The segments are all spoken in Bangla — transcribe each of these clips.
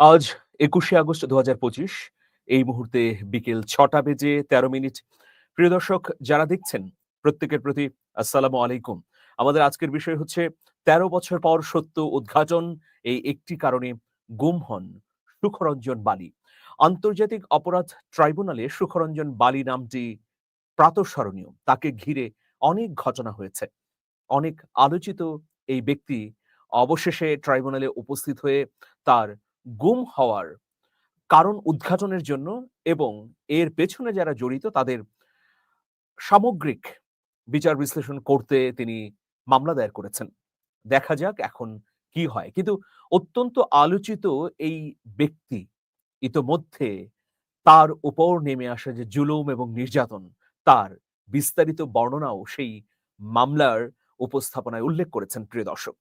আজ একুশে আগস্ট দু হাজার পঁচিশ, এই মুহূর্তে বিকেল ছটা বেজে তেরো মিনিট। প্রিয় দর্শক, যারা দেখছেন, প্রত্যেকের প্রতি আসসালামু আলাইকুম। আমাদের আজকের বিষয় হচ্ছে, তেরো বছর পর সত্য উদ্ঘাটন, এই একটি কারণে গুম হন সুখরঞ্জন বালি। আন্তর্জাতিক অপরাধ ট্রাইব্যুনালে সুখরঞ্জন বালি নামটি প্রাতঃস্মরণীয়। তাকে ঘিরে অনেক ঘটনা হয়েছে। অনেক আলোচিত এই ব্যক্তি অবশেষে ট্রাইব্যুনালে উপস্থিত হয়ে তার গুম হওয়ার কারণ উদ্ঘাটনের জন্য এবং এর পেছনে যারা জড়িত তাদের সামগ্রিক বিচার বিশ্লেষণ করতে তিনি মামলা দায়ের করেছেন। দেখা যাক এখন কি হয়। কিন্তু অত্যন্ত আলোচিত এই ব্যক্তি ইতোমধ্যে তার উপর নেমে আসা যে জুলুম এবং নির্যাতন, তার বিস্তারিত বর্ণনাও সেই মামলার উপস্থাপনায় উল্লেখ করেছেন প্রিয় দর্শক।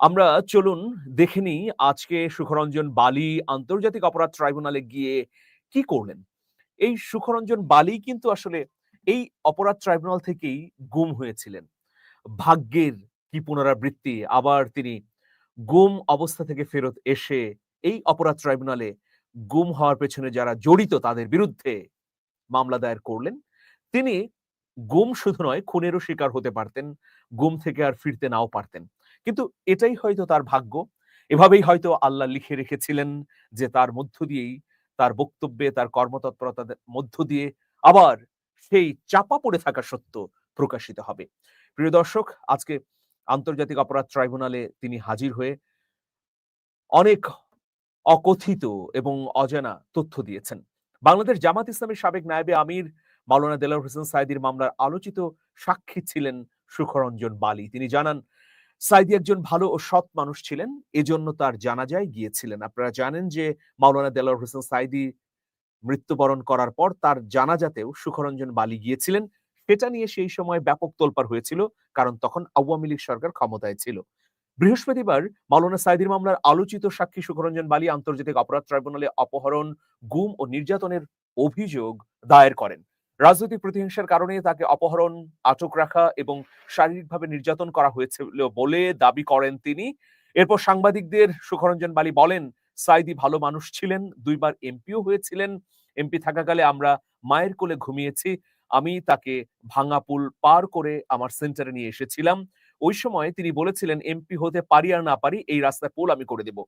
আমরা চলুন দেখে নিই আজকে সুখরঞ্জন বালি আন্তর্জাতিক অপরাধ ট্রাইব্যুনালে গিয়ে কি করলেন। এই সুখরঞ্জন বালি কিন্তু আসলে এই অপরাধ ট্রাইব্যুনাল থেকেই গুম হয়েছিলেন। ভাগ্যের কি পুনরাবৃত্তি, আবার তিনি গুম অবস্থা থেকে ফেরত এসে এই অপরাধ ট্রাইব্যুনালে গুম হওয়ার পেছনে যারা জড়িত তাদের বিরুদ্ধে মামলা দায়ের করলেন। তিনি গুম শুধু নয়, খুনেরও শিকার হতে পারতেন, গুম থেকে আর ফিরতে নাও পারতেন। কিন্তু এটাই হয়তো তার ভাগ্য। এভাবেই হয়তো আল্লাহ লিখে রেখেছিলেন যে তার মধ্য দিয়েই, তার বক্তব্যে, তার কর্মতৎপরতার মধ্য দিয়ে আবার সেই চাপা পড়ে থাকা সত্য প্রকাশিত হবে। প্রিয় দর্শক, আজকে আন্তর্জাতিক অপরাধ ট্রাইব্যুনালে তিনি হাজির হয়ে অনেক অকথিত এবং অজানা তথ্য দিয়েছেন। বাংলাদেশ জামাত ইসলামের সাবেক নায়েবে আমির মাওলানা দেলার হোসেন সাইদির মামলার আলোচিত সাক্ষী ছিলেন সুখরঞ্জন বালি। তিনি জানান সাইদি একজন ভালো ও সৎ মানুষ ছিলেন, এজন্য তার জানাজায় গিয়েছিলেন। আপনারা জানেন যে মাওলানা দেলার হোসেন সাইদি মৃত্যুবরণ করার পর তার জানাজাতেও সুখরঞ্জন বালি গিয়েছিলেন। সেটা নিয়ে সেই সময় ব্যাপক তোলপাড় হয়েছিল, কারণ তখন আওয়ামী লীগ সরকার ক্ষমতায় ছিল। বৃহস্পতিবার মাওলানা সাইদির মামলার আলোচিত সাক্ষী সুখরঞ্জন বালি আন্তর্জাতিক অপরাধ ট্রাইব্যুনালে অপহরণ, গুম ও নির্যাতনের অভিযোগ দায়ের করেন। রাজনৈতিক প্রতিহিংসার কারণে তাকে অপহরণ, আটক রাখা এবং শারীরিকভাবে নির্যাতন করা হয়েছিল বলে দাবি করেন তিনি। এরপর সাংবাদিকদের সুখরঞ্জন বালি বলেন সাইদি ভালো মানুষ ছিলেন, দুইবার এমপিও হয়েছিলেন। এমপি থাকাকালে আমরা মায়ের কোলে ঘুমিয়েছি, আমি তাকে ভাঙা পুল পার করে আমার সেন্টারে নিয়ে এসেছিলাম। ওই সময় তিনি বলেছিলেন, এমপি হতে পারি আর না পারি, এই রাস্তায় পোল আমি করে দেব।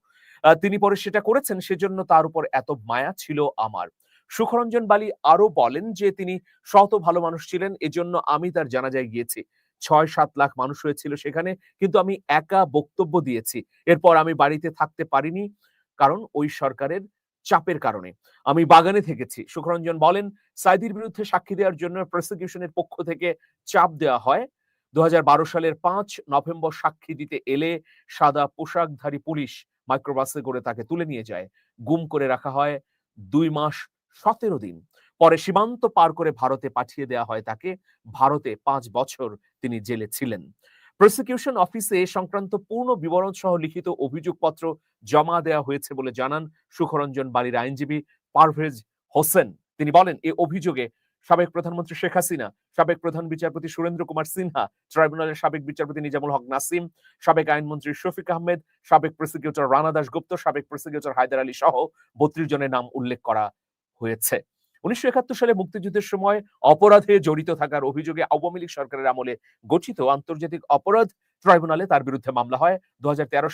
তিনি পরে সেটা করেছেন, সেজন্য তার উপর এত মায়া ছিল আমার। সুখরঞ্জন বালি আরও বলেন যে তিনি শত ভালো মানুষ ছিলেন, এজন্য আমি তার জানাজায় গিয়েছি। ছয় সাত লাখ মানুষ হয়েছিল সেখানে, কিন্তু আমি একা বক্তব্য দিয়েছি। এরপর আমি বাড়িতে থাকতে পারিনি কারণ ওই সরকারের চাপের কারণে। আমি বাগানে থেকেছি। সুখরঞ্জন বলেন সাইদির বিরুদ্ধে সাক্ষী দেওয়ার জন্য প্রসিকিউশনের পক্ষ থেকে চাপ দেওয়া হয়। দু হাজার বারো সালের পাঁচ নভেম্বর সাক্ষী দিতে এলে সাদা পোশাকধারী পুলিশ মাইক্রোবাসে করে তাকে তুলে নিয়ে যায়। গুম করে রাখা হয় দুই মাস সতেরো দিন। পরে সীমান্ত পার করে ভারতে পাঠিয়ে দেওয়া হয় তাকে। ভারতে পাঁচ বছর তিনি জেলে ছিলেন। প্রসিকিউশন অফিসে সংক্রান্ত পূর্ণ বিবরণ সহ লিখিত অভিযোগপত্র জমা দেওয়া হয়েছে বলে জানান সুখরঞ্জন বাড়ির আইনজীবী পারভেজ হোসেন। তিনি বলেন, এ অভিযোগে সাবেক প্রধানমন্ত্রী শেখ হাসিনা, সাবেক প্রধান বিচারপতি সুরেন্দ্র কুমার সিনহা, ট্রাইব্যুনালের সাবেক বিচারপতি নিজামুল হক নাসিম, সাবেক আইনমন্ত্রী শফিক আহমেদ, সাবেক প্রসিকিউটর রানা দাস গুপ্ত সাবেক প্রসিকিউটর হায়দার আলী সহ বত্রিশ জনের নাম উল্লেখ করা হয়েছে। উনিশশো সালে মুক্তিযুদ্ধের সময় অপরাধে জড়িত থাকার অভিযোগে আওয়ামী লীগ সরকারের আমলে গঠিত আন্তর্জাতিক অপরাধ ট্রাইব্যুনালে তার বিরুদ্ধে মামলা হয়। দু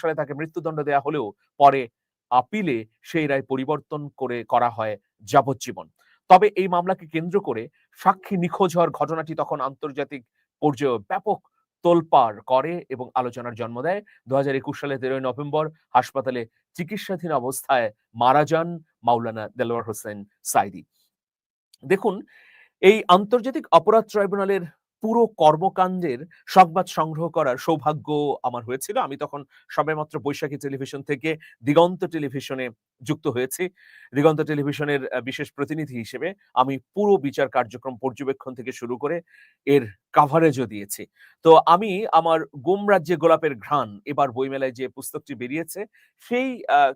সালে তাকে মৃত্যুদণ্ড দেওয়া হলেও পরে আপিলে সেই রায় পরিবর্তন করে করা হয় যাবজ্জীবন। তবে এই মামলাকে কেন্দ্র করে সাক্ষী নিখোঁজ হওয়ার ঘটনাটি তখন আন্তর্জাতিক পর্যায়ে ব্যাপক তোলপাড় করে এবং আলোচনার জন্ম দেয়। দু হাজার একুশ সালে তেরোই নভেম্বর হাসপাতালে চিকিৎসাধীন অবস্থায় মারা যান মাওলানা দেলোয়ার হোসেন সাইদি দেখুন এই আন্তর্জাতিক অপরাধ ট্রাইব্যুনালের পুরো কর্মকাণ্ডের সংবাদ সংগ্রহ করার সৌভাগ্য আমার হয়েছিল। আমি তখন সবেমাত্র বৈশাখী টেলিভিশন থেকে দিগন্ত টেলিভিশনে যুক্ত হয়েছি। দিগন্ত টেলিভিশনের বিশেষ প্রতিনিধি হিসেবে আমি পুরো বিচার কার্যক্রম পর্যবেক্ষণ থেকে শুরু করে এর কাভারেজও দিয়েছি। তো আমি আমার গুম রাজ্যে গোলাপের ঘ্রাণ, এবার বইমেলায় যে পুস্তকটি বেরিয়েছে, সেই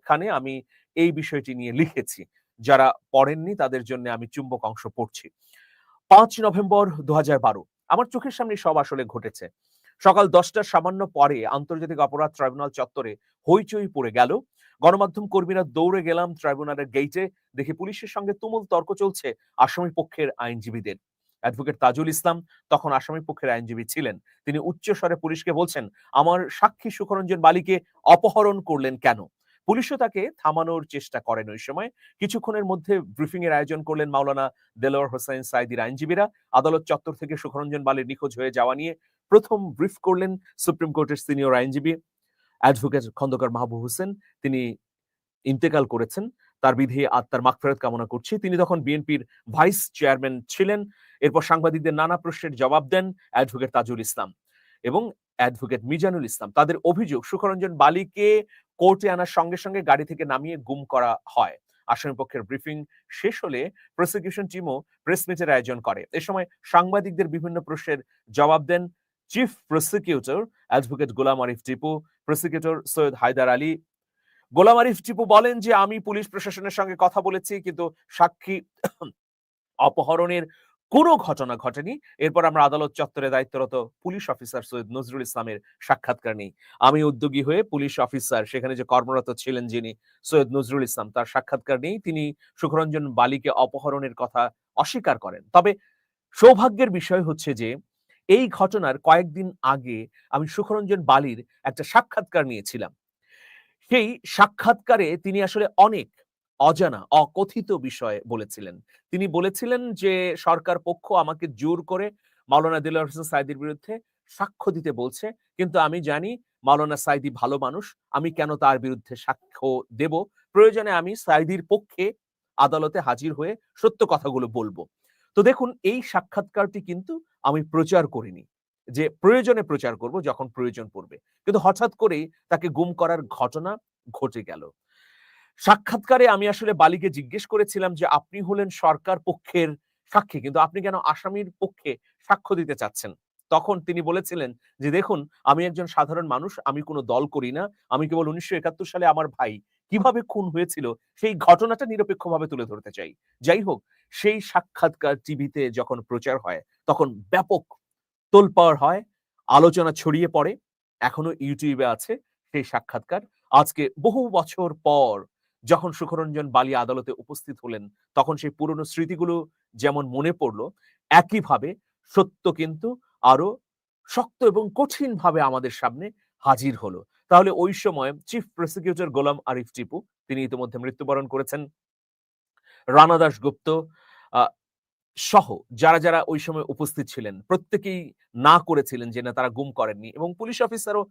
খানে আমি এই বিষয়টি নিয়ে লিখেছি। যারা পড়েননি তাদের জন্য আমি চুম্বক অংশ পড়ছি। পাঁচ নভেম্বর দু হাজার বারো আমার চোখের সামনে সব আসলে ঘটেছে। সকাল দশটার সামান্য পরে আন্তর্জাতিক অপরাধ ট্রাইব্যুনাল চত্বরে হইচই পড়ে গেল। গণমাধ্যম কর্মীরা দৌড়ে গেলাম ট্রাইব্যুনালের গেইটে, দেখি পুলিশের সঙ্গে তুমুল তর্ক চলছে আসামি পক্ষের আইনজীবীদের। অ্যাডভোকেট তাজুল ইসলাম তখন আসামি পক্ষের আইনজীবী ছিলেন। তিনি উচ্চস্বরে পুলিশকে বলছেন, আমার সাক্ষী সুখরঞ্জন বালিকে অপহরণ করলেন কেন? পুলিশও তাকে থামানোর চেষ্টা করেন ওই সময়। কিছুক্ষণের মধ্যে ব্রিফিং এর আয়োজন করলেন মাওলানা দেলোয়ার হোসেন সাইদির আইনজীবীরা। আদালত চত্বর থেকে সুখরঞ্জন বালির নিখোঁজ হয়ে যাওয়া নিয়ে প্রথম ব্রিফ করলেন সুপ্রিম কোর্টের সিনিয়র আইনজীবী অ্যাডভোকেট খন্দকার মাহবুব হোসেন। তিনি ইন্তেকাল করেছেন। তার বিধি আত্মার মাগফেরত কামনা করছি। তিনি তখন বিএনপির ভাইস চেয়ারম্যান ছিলেন। এরপর সাংবাদিকদের নানা প্রশ্নের জবাব দেন অ্যাডভোকেট তাজুল ইসলাম এবং অ্যাডভোকেট মিজানুল ইসলাম। তাদের অভিযোগ, সুখরঞ্জন বালিকে কোর্টে আনার সঙ্গে সঙ্গে গাড়ি থেকে নামিয়ে গুম করা হয়। আসামি পক্ষের ব্রিফিং শেষ হলে প্রসিকিউশন টিমও প্রেস মিটের আয়োজন করে। এ সময় সাংবাদিকদের বিভিন্ন প্রশ্নের জবাব দেন chief prosecutor advocate Golam Arif Tipu. Prosecutor Syed Haider Ali. Golam Arif Tipu বলেন যে, আমি পুলিশ প্রশাসনের সঙ্গে কথা বলেছি, কিন্তু সাক্ষী অপহরণের কোনো ঘটনা ঘটেনি। এরপর আমরা আদালত চত্বরে দায়িত্বরত পুলিশ অফিসার সৈয়দ নজরুল ইসলামের সাক্ষাৎকার নেই। আমি উদ্যোগী হয়ে পুলিশ অফিসার, সেখানে যে কর্মরত ছিলেন যিনি, সৈয়দ নজরুল ইসলাম, তার সাক্ষাৎকার নেই। তিনি সুখরঞ্জন বালিকে অপহরণের কথা অস্বীকার করেন। তবে সৌভাগ্যের বিষয় হচ্ছে যে, এই ঘটনার কয়েকদিন আগে আমি সুখরঞ্জন বালির একটা সাক্ষাৎকার নিয়েছিলাম। সেই সাক্ষাৎকারে তিনি আসলে অনেক অজানা, অকথিত বিষয় বলেছিলেন। তিনি বলেছিলেন যে, সরকার পক্ষ আমাকে জোর করে মাওলানা দিলার হোসেন সাইদির বিরুদ্ধে সাক্ষ্য দিতে বলছে। কিন্তু আমি জানি মাওলানা সাইদি ভালো মানুষ, আমি কেন তার বিরুদ্ধে সাক্ষ্য দেব? প্রয়োজনে আমি সাইদির পক্ষে আদালতে হাজির হয়ে সত্য কথাগুলো বলব। তো দেখুন, এই সাক্ষাৎকারটি কিন্তু আমি প্রচার করিনি, যে প্রয়োজনে প্রচার করব যখন প্রয়োজন পড়বে। কিন্তু হঠাৎ করেই তাকে গুম করার ঘটনা ঘটে গেল। সাক্ষাৎকারে আমি আসলে বালিকে জিজ্ঞেস করেছিলাম যে, আপনি হলেন সরকার পক্ষের সাক্ষী, কিন্তু আপনি কেন আসামির পক্ষে সাক্ষ্য দিতে চাচ্ছেন? তখন তিনি বলেছিলেন যে, দেখুন, আমি একজন সাধারণ মানুষ, আমি কোনো দল করি না। আমি কেবল উনিশশো একাত্তর সালে আমার ভাই কীভাবে খুন হয়েছিল, সেই ঘটনাটা নিরপেক্ষভাবে তুলে ধরতে চাই। যাই হোক, সেই সাক্ষাৎকার টিভিতে যখন প্রচার হয়, তখন ব্যাপক তোলপাড় হয়, আলোচনা ছড়িয়ে পড়ে, এখনও ইউটিউবে আছে সেই সাক্ষাৎকার। আজকে বহু বছর পর যখন সুখরঞ্জন বালি আদালতে উপস্থিত হলেন, তখন সেই পুরনো স্মৃতিগুলো যেমন মনে পড়ল, একইভাবে সত্য কিন্তু আরও শক্ত এবং কঠিন ভাবে আমাদের সামনে হাজির হলো। তাহলে ওই সময় চিফ প্রসিকিউটর গোলাম আরিফ টিপু, তিনি ইতিমধ্যে মৃত্যুবরণ করেছেন। রানা দাস গুপ্ত সহ যারা যারা ওই সময় উপস্থিত ছিলেন, প্রত্যেকেই না করেছিলেন যে না তারা গুম করেননি এবং পুলিশ অফিসারও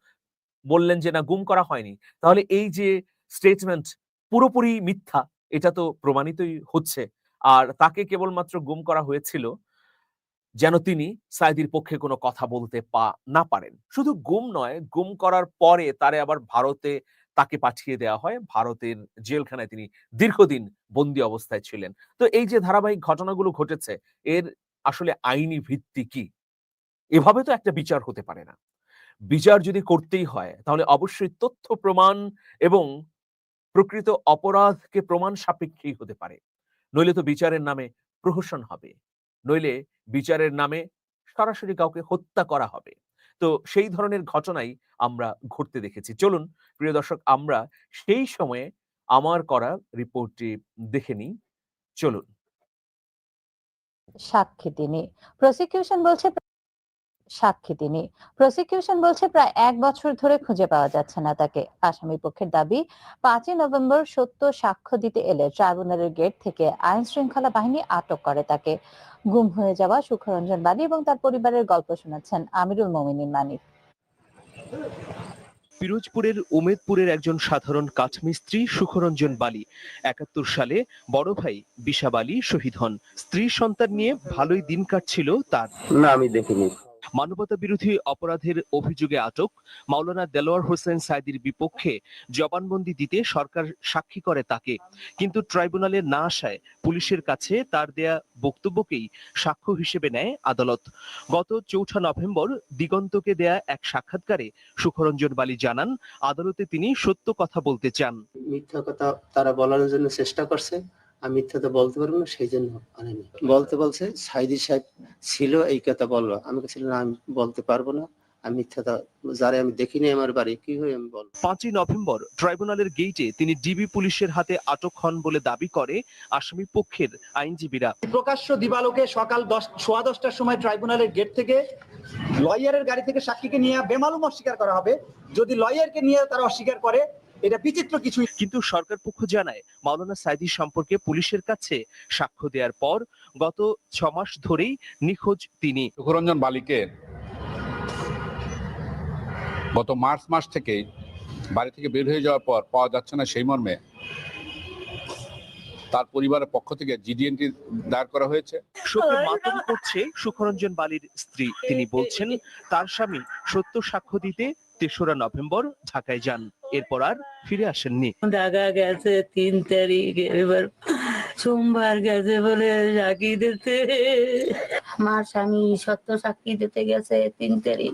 বললেন যে না, গুম করা হয়নি। তাহলে এই যে স্টেটমেন্ট পুরোপুরি মিথ্যা, এটা তো প্রমাণিতই হচ্ছে। আর তাকে কেবলমাত্র গুম করা হয়েছিল যেন তিনি সাইদির পক্ষে কোনো কথা বলতে পা, না পারেন। শুধু গুম নয়, গুম করার পরে তারে আবার ভারতে তাকে পাঠিয়ে দেওয়া হয়। ভারতের জেলখানায় তিনি দীর্ঘদিন বন্দি অবস্থায় ছিলেন। তো এই যে ধারাবাহিক ঘটনাগুলো ঘটেছে, এর আসলে আইনি ভিত্তি কি? এভাবে তো একটা বিচার হতে পারে না। বিচার যদি করতেই হয়, তাহলে অবশ্যই তথ্য প্রমাণ এবং প্রকৃত অপরাধকে প্রমাণ সাপেক্ষেই হতে পারে। নইলে তো বিচারের নামে প্রহসন হবে। নইলে বিচারের নামে সরাসরি কাউকে হত্যা করা হবে। তো সেই ধরনের ঘটনাই আমরা ঘটতে দেখেছি। চলুন, প্রিয় দর্শক, আমরা সেই সময়ে আমার করা রিপোর্টটি দেখে নিই। চলুন। সাক্ষী তিনি। প্রসিকিউশন বলছে সাক্ষী তিনি। প্রসিকিউশন বলছে প্রায় এক বছর ধরে খুঁজে পাওয়া যাচ্ছে না তাকে। আসামি পক্ষের দাবি পাঁচই নভেম্বর সত্য সাক্ষ্য দিতে এলে ট্রাইব্যুনালের গেট থেকে আইন শৃঙ্খলা বাহিনী আটক করে তাকে। গুম হয়ে যাওয়া সুখরঞ্জন বাদী এবং তার পরিবারের গল্প শোনাচ্ছেন আমিরুল মোমিনিন মানিক পিরোজপুরের উমেদপুরের একজন সাধারণ কাঠমিস্ত্রি সুখরঞ্জন বালি একাত্তর সালে বড় ভাই বিশাব আলী শহীদ হন। স্ত্রী সন্তান নিয়ে ভালোই দিন কাটছিল তার। না আমি দেখিনি। মানবতা বিরোধী অপরাধের অভিযোগে আটক মাওলানা দেলোয়ার হোসেন সাইদির বিপক্ষে জবানবন্দি দিতে সরকার সাক্ষী করে তাকে। কিন্তু ট্রাইব্যুনালে না আসায় পুলিশের কাছে তার দেয়া বক্তব্যকেই সাক্ষ্য হিসেবে নেয় আদালত। গত চৌঠা নভেম্বর দিগন্তকে দেয়া এক সাক্ষাৎকারে সুখরঞ্জন বালি জানান, আদালতে তিনি সত্য কথা বলতে চান। মিথ্যা কথা তারা বলার জন্য চেষ্টা করছে। আমি মিথ্যা তো বলতে পারব না সেই জন্য আনেনি বলতে বলছে সাইদি সাহেব ছিল এই কথা বলল। আমি বলছি না আমি বলতে পারব না। আমি মিথ্যাটা যারে আমি দেখিনি আমার বাড়ি কি হয়ে আমি বলব? পাঁচই নভেম্বর ট্রাইব্যুনালের গেইটে তিনি ডিবি পুলিশের হাতে আটক হন বলে দাবি করে আসামি পক্ষের আইনজীবীরা। প্রকাশ্য দিবালোকে সকাল দশ সোয়া দশটার সময় ট্রাইব্যুনালের গেট থেকে লয়ারের গাড়ি থেকে সাক্ষীকে নিয়ে বেমালুম অস্বীকার করা হবে। যদি লয়ারকে নিয়ে তারা অস্বীকার করে এটা বিচিত্র কিছু কিন্তু সরকার পক্ষ জানায় মাওলানা সাইদি সম্পর্কে পুলিশের কাছে সাক্ষ্য দেওয়ার পর গত ছ মাস ধরেই নিখোঁজ তিনি। সুখরঞ্জন বালিকে গত মার্চ মাস থেকে বাড়ি থেকে বের হয়ে যাওয়ার পর পাওয়া যাচ্ছে না সেই মর্মে তার পরিবারের পক্ষ থেকে জিডিএনটি দায়ের করা হয়েছে। শোকে মাতম করছে সুখরঞ্জন বালির স্ত্রী। তিনি বলছেন তার স্বামী সত্য সাক্ষ্য দিতে তেসরা নভেম্বর ঢাকায় যান। এরপর আর ফিরে আসেননি। ঢাকা গেছে তিন তারিখ এবার সোমবার গেছে বলে সাক্ষী দিতে। আমার স্বামী সত্য সাক্ষী দিতে গেছে তিন তারিখ।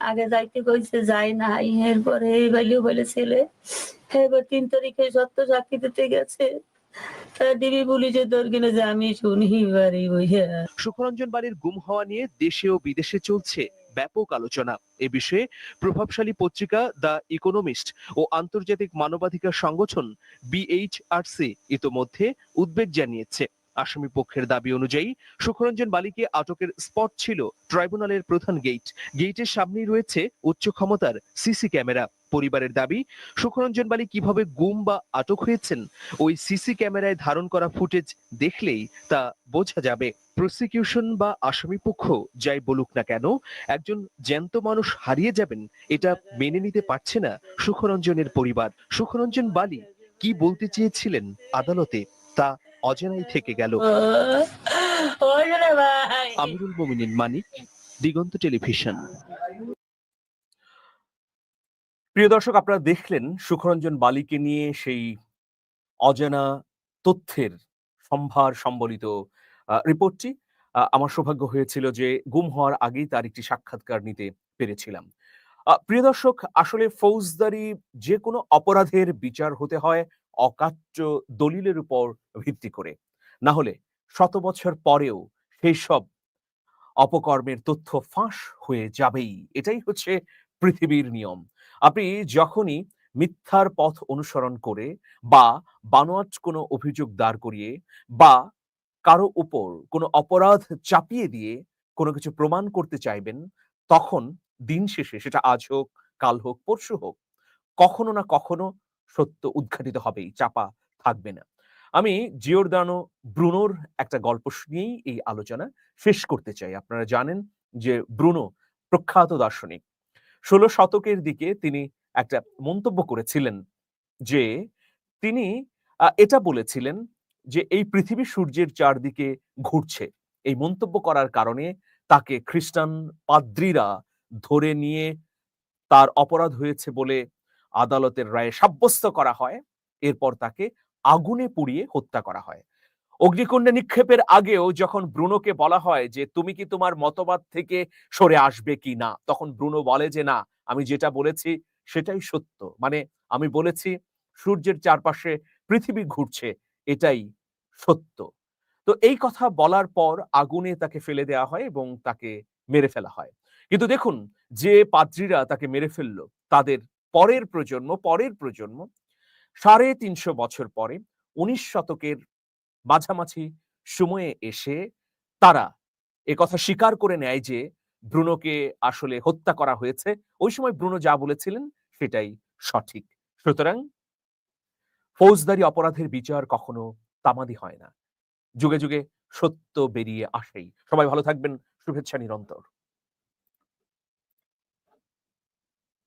আগে যাইতে কইছে যাই না এরপরে বাইলেও বলে ছেলে এবার তিন তারিখে সত্য সাক্ষী দিতে গেছে। তা ডিবি পুলিশের দরকারে যে আমি শুনি বাড়ি বইয়া। সুখরঞ্জন বালির গুম হওয়া নিয়ে দেশে ও বিদেশে চলছে ব্যাপক আলোচনা। এ বিষয়ে প্রভাবশালী পত্রিকা দ্য ইকোনমিস্ট ও আন্তর্জাতিক মানবাধিকার সংগঠন বিএইচআরসি ইতোমধ্যে উদ্বেগ জানিয়েছে। আসামি পক্ষের দাবি অনুযায়ী সুখরঞ্জন বালিকে আটকের স্পট ছিল ট্রাইব্যুনালের প্রধান গেট। গেটের সামনেই রয়েছে উচ্চ ক্ষমতার সিসি ক্যামেরা। পরিবারের দাবি, সুখরঞ্জন বালি কীভাবে গুম বা আটক হয়েছেন? ওই সিসি ক্যামেরায় ধারণ করা ফুটেজ দেখলেই তা বোঝা যাবে। প্রসিকিউশন বা আসামি পক্ষ যাই বলুক না কেন, একজন জ্যান্ত মানুষ হারিয়ে যাবেন, এটা মেনে নিতে পারছে না সুখরঞ্জনের পরিবার। সুখরঞ্জন বালি কি বলতে চেয়েছিলেন আদালতে, তা অজানাই থেকে গেল। আমিরুল মোমিনিন মানিক দিগন্ত টেলিভিশন। প্রিয় দর্শক, আপনারা দেখলেন সুখরঞ্জন বালিকে নিয়ে সেই অজানা তথ্যের সম্ভার সম্বলিত রিপোর্টটি। আমার সৌভাগ্য হয়েছিল যে গুম হওয়ার আগেই তার একটি সাক্ষাৎকার নিতে পেরেছিলাম। প্রিয় দর্শক, আসলে ফৌজদারি যে কোনো অপরাধের বিচার হতে হয় অকাট্য দলিলের উপর ভিত্তি করে। না হলে শত বছর পরেও সেই সব অপকর্মের তথ্য ফাঁস হয়ে যাবেই। এটাই হচ্ছে পৃথিবীর নিয়ম। আপনি যখনই মিথ্যার পথ অনুসরণ করে বা বানোয়াট কোনো অভিযোগ দাঁড় করিয়ে বা কারও উপর কোনো অপরাধ চাপিয়ে দিয়ে কোনো কিছু প্রমাণ করতে চাইবেন, তখন দিন শেষে, সেটা আজ হোক, কাল হোক, পরশু হোক, কখনো না কখনো সত্য উদ্ঘাটিত হবেই, চাপা থাকবে না। আমি জিওরদানো ব্রুনোর একটা গল্প শুনিয়েই এই আলোচনা শেষ করতে চাই। আপনারা জানেন যে ব্রুনো প্রখ্যাত দার্শনিক। ষোলো শতকের দিকে তিনি একটা মন্তব্য করেছিলেন যে তিনি এটা বলেছিলেন যে এই পৃথিবী সূর্যের চারদিকে ঘুরছে। এই মন্তব্য করার কারণে তাকে খ্রিস্টান পাদ্রীরা ধরে নিয়ে তার অপরাধ হয়েছে বলে আদালতের রায়ে সাব্যস্ত করা হয়। এরপর তাকে আগুনে পুড়িয়ে হত্যা করা হয়। অগ্নিকুণ্ডে নিক্ষেপের আগেও যখন ব্রুনোকে বলা হয় যে, তুমি কি তোমার মতবাদ থেকে সরে আসবে কি না? তখন ব্রুনো বলে যে, না, আমি যেটা বলেছি সেটাই সত্য। মানে আমি বলেছি, সূর্যের চারপাশে পৃথিবী ঘুরছে, এটাই সত্য। তো এই কথা বলার পর আগুনে তাকে ফেলে দেওয়া হয় এবং তাকে মেরে ফেলা হয়। কিন্তু দেখুন, যে পাদ্রীরা তাকে মেরে ফেলল, তাদের পরের প্রজন্ম পরের প্রজন্ম, সাড়ে তিনশো বছর পরে, উনিশ শতকের মাঝামাঝি সময়ে এসে তারা কথা স্বীকার করে নেয় যে ব্রুনোকে আসলে হত্যা করা হয়েছে। ওই সময় ব্রুনো যা বলেছিলেন সেটাই সঠিক। সুতরাং ফৌজদারি অপরাধের বিচার কখনো তামাদি হয় না। যুগে যুগে সত্য বেরিয়ে আসেই। সবাই ভালো থাকবেন। শুভেচ্ছা নিরন্তর।